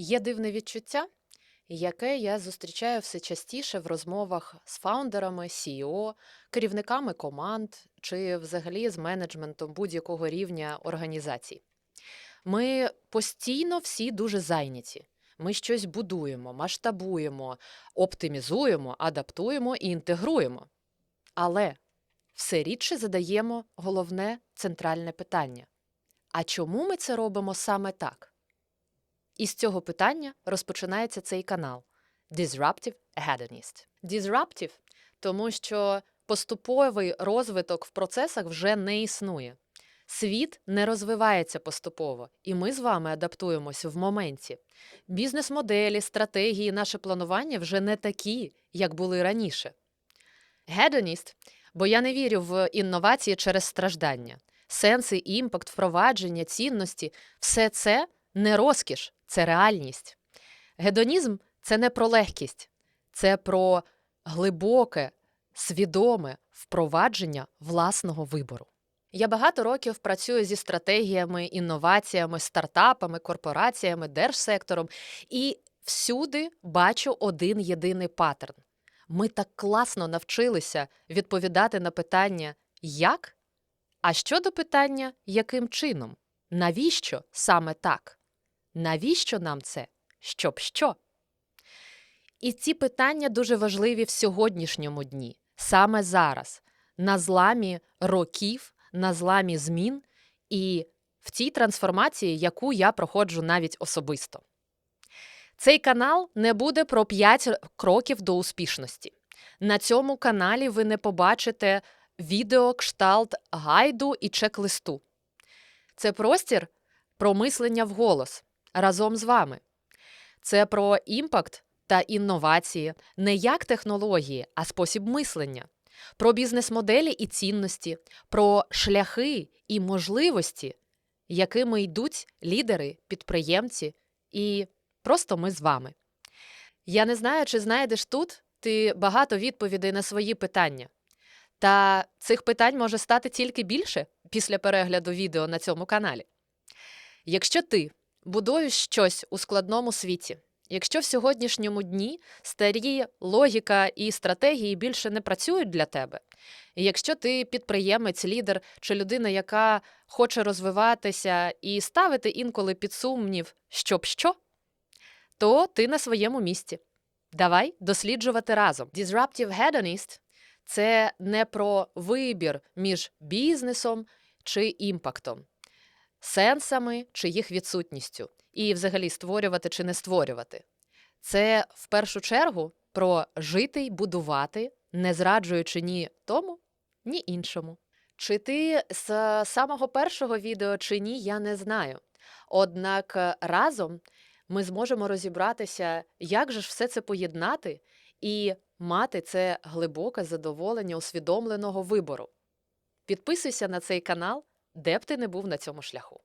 Є дивне відчуття, яке я зустрічаю все частіше в розмовах з фаундерами, CEO, керівниками команд чи взагалі з менеджментом будь-якого рівня організацій. Ми постійно всі дуже зайняті. Ми щось будуємо, масштабуємо, оптимізуємо, адаптуємо і інтегруємо. Але все рідше задаємо головне центральне питання: а чому ми це робимо саме так? І з цього питання розпочинається цей канал Disruptive Hedonist. Disruptive, тому що поступовий розвиток в процесах вже не існує. Світ не розвивається поступово, і ми з вами адаптуємося в моменті. Бізнес-моделі, стратегії, наше планування вже не такі, як були раніше. Hedonist, бо я не вірю в інновації через страждання. Сенси, імпакт, впровадження, цінності все це не розкіш, це реальність. Гедонізм це не про легкість, це про глибоке, свідоме впровадження власного вибору. Я багато років працюю зі стратегіями, інноваціями, стартапами, корпораціями, держсектором і всюди бачу один єдиний паттерн. Ми так класно навчилися відповідати на питання як? А щодо питання, яким чином? Навіщо саме так? Навіщо нам це? Щоб що? І ці питання дуже важливі в сьогоднішньому дні, саме зараз, на зламі років, на зламі змін і в цій трансформації, яку я проходжу навіть особисто. Цей канал не буде про 5 кроків до успішності. На цьому каналі ви не побачите відео, кшталт, гайду і чек-листу. Це простір про мислення вголос разом з вами. Це про імпакт та інновації не як технології, а спосіб мислення, про бізнес-моделі і цінності, про шляхи і можливості, якими йдуть лідери, підприємці і просто ми з вами. Я не знаю, чи знайдеш тут ти багато відповідей на свої питання. Та цих питань може стати тільки більше після перегляду відео на цьому каналі. Якщо ти будуєш щось у складному світі, якщо в сьогоднішньому дні старі логіка і стратегії більше не працюють для тебе, і якщо ти підприємець, лідер чи людина, яка хоче розвиватися і ставити інколи під сумнів, щоб що, то ти на своєму місці. Давай досліджувати разом. Disruptive Hedonist – це не про вибір між бізнесом чи імпактом, сенсами чи їх відсутністю, і взагалі створювати чи не створювати. Це в першу чергу про жити й будувати, не зраджуючи ні тому, ні іншому. Чи ти з самого першого відео чи ні, я не знаю. Однак е, разом ми зможемо розібратися, як же ж все це поєднати і мати це глибоке задоволення усвідомленого вибору. Підписуйся на цей канал, де б ти не був на цьому шляху.